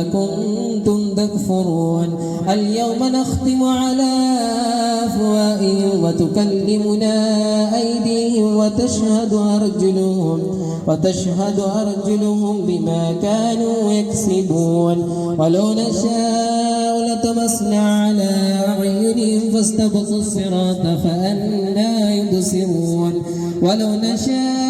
أكنتم تكفرون. اليوم نختم على أفوائهم وتكلمنا أيديهم وتشهد أرجلهم وتشهد أرجلهم بما كانوا يكسبون. ولو نشاء لتمسنا على أعينهم فاستبقوا الصراط فأنا يبصرون. ولو نشاء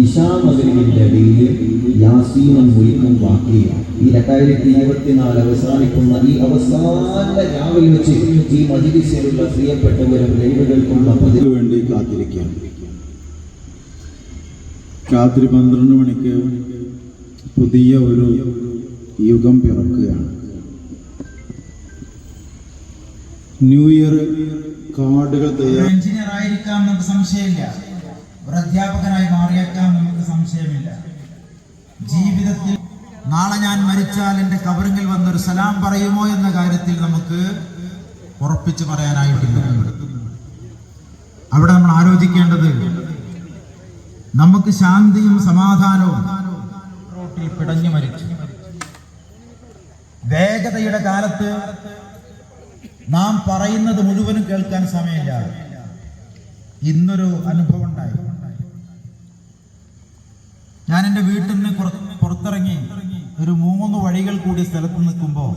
ഇഷാമകരിന്റെ ഇടയിൽ യാസീനം മുഴുവൻ വാക്കിയാണ് ഈ രണ്ടായിരത്തി ഇരുപത്തിനാല് അവസാനിക്കുന്ന ഈ അവസാന രാവിൽ വെച്ച് ഈ മജിലിസിലുള്ള പ്രിയപ്പെട്ടവരും ലൈവുകൾക്കുള്ള പതിവ് വേണ്ടി കാത്തിരിക്കുകയാണ്. രാത്രി പന്ത്രണ്ട് മണിക്ക് പുതിയ ഒരു യുഗം പിറക്കുകയാണ്. ന്യൂ ഇയർ കാർഡുകൾ തയ്യാർ എഞ്ചിനീയർ ആയിരിക്കാം നമുക്ക് സംശയമില്ല. ഒരു അധ്യാപകനായി മാറിയേക്കാം നമുക്ക് സംശയമില്ല. ജീവിതത്തിൽ നാളെ ഞാൻ മരിച്ചാൽ എന്റെ കബറിങ്ങിൽ വന്നൊരു സലാം പറയുമോ എന്ന കാര്യത്തിൽ നമുക്ക് ഉറപ്പിച്ചു പറയാനായിട്ടില്ല. അവിടെ നമ്മൾ ആലോചിക്കേണ്ടത് നമുക്ക് ശാന്തിയും സമാധാനവും റോട്ടിൽ പിടഞ്ഞു മരിച്ചു. വേഗതയുടെ കാലത്ത് നാം പറയുന്നത് മുഴുവനും കേൾക്കാൻ സമയമില്ല. ഇന്നൊരു അനുഭവം ഉണ്ടായിരുന്നു ഞാൻ എന്റെ വീട്ടിൽ നിന്ന് പുറത്തിറങ്ങി ഒരു മൂന്ന് വഴികൾ കൂടി സ്ഥലത്ത് നിൽക്കുമ്പോൾ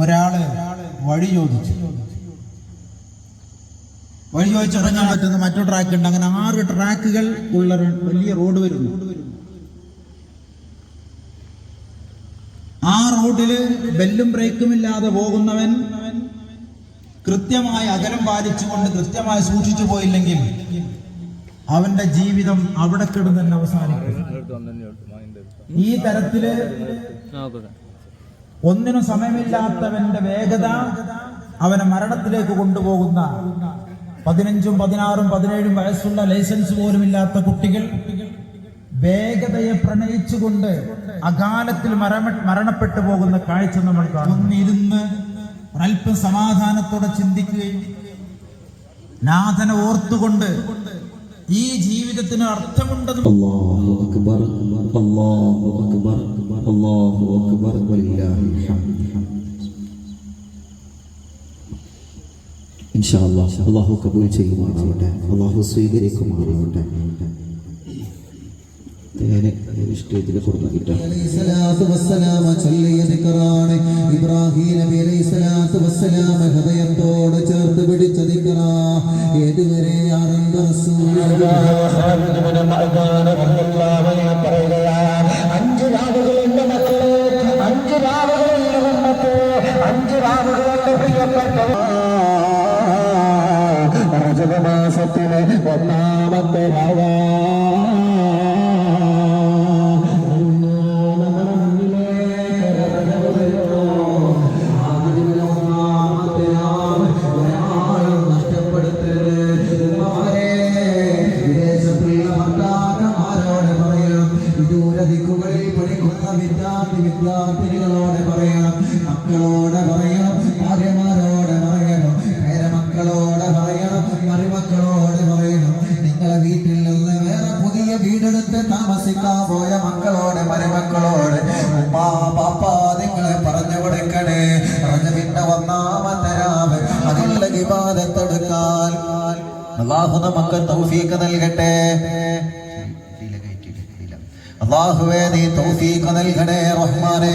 ഒരാൾ വഴി ചോദിച്ചു. വഴി ചോദിച്ചിറങ്ങാൻ പറ്റുന്ന മറ്റു ട്രാക്ക് ഉണ്ട്. അങ്ങനെ ആറ് ട്രാക്കുകൾ ഉള്ള വലിയ റോഡ് വരുന്നു. ആ റോഡിൽ ബെല്ലും ബ്രേക്കും ഇല്ലാതെ പോകുന്നവൻ കൃത്യമായി അകലം പാലിച്ചുകൊണ്ട് കൃത്യമായി സൂക്ഷിച്ചു പോയില്ലെങ്കിൽ അവന്റെ ജീവിതം അവിടെ കിടന്ന് തന്നെ അവസാനിക്കും. ഈ തരത്തിൽ ഒന്നിനും സമയമില്ലാത്തവന്റെ വേഗത അവനെ മരണത്തിലേക്ക് കൊണ്ടുപോകുന്ന പതിനഞ്ചും പതിനാറും പതിനേഴും വയസ്സുള്ള ലൈസൻസ് പോലും ഇല്ലാത്ത കുട്ടികൾ വേഗതയെ പ്രണയിച്ചുകൊണ്ട് അകാലത്തിൽ മരമ മരണപ്പെട്ടു പോകുന്ന കാഴ്ച നമ്മൾ ഒന്നിരുന്ന് അല്പം സമാധാനത്തോടെ ചിന്തിക്കുകയും നാഥനെ ഓർത്തുകൊണ്ട് ഈ ജീവിതത്തിന് അർത്ഥമുണ്ടെന്ന് അല്ലാഹു അക്ബർ അല്ലാഹു അക്ബർ അല്ലാഹു അക്ബർ അള്ളാഹു കബൂൽ ചെയ്യുമാറാവട്ടെ അള്ളാഹു സ്വീകരിക്കുമാറാവട്ടെ. ഇബ്രാഹിം നബി അലൈഹി ഹൃദയത്തോട് ചേർത്ത് പിടിച്ച ഏതുവരെ പറയുകയാണ് അഞ്ച് രാവുകൾ എന്റെ മക്കളെ അഞ്ച് രാവുകൾ എന്റെ ഉമ്മത്തെ അഞ്ച് രാവുകൾ എന്റെ മാസത്തിലെ ഒന്നാമത്തെ രാവാ വിദ്യാർത്ഥി വിദ്യാർത്ഥികളോട് പറയണം. മക്കളോട് പറയണം. ഭാര്യമാരോട് പറയണം. പേരമക്കളോട് പറയണം. മരുമക്കളോട് പറയണം. നിങ്ങളെ വീട്ടിൽ നിന്ന് വേറെ പുതിയ വീടെടുത്ത് താമസിക്കാൻ പോയ മക്കളോട് മരുമക്കളോട് ഉമ്മാ പാപ്പ നിങ്ങളെ പറഞ്ഞു കൊടുക്കണേ. പറഞ്ഞു പിന്നെ ഒന്നാമത്തെ രാവ് അതിനുള്ള വിവാദത്തെടുക്കാൻ. അള്ളാഹു നമുക്ക് തൗഫീക്ക് നൽകട്ടെ. അള്ളാഹുവേ നീ തൗഫീഖ് നൽകണേ റഹ്മാനേ.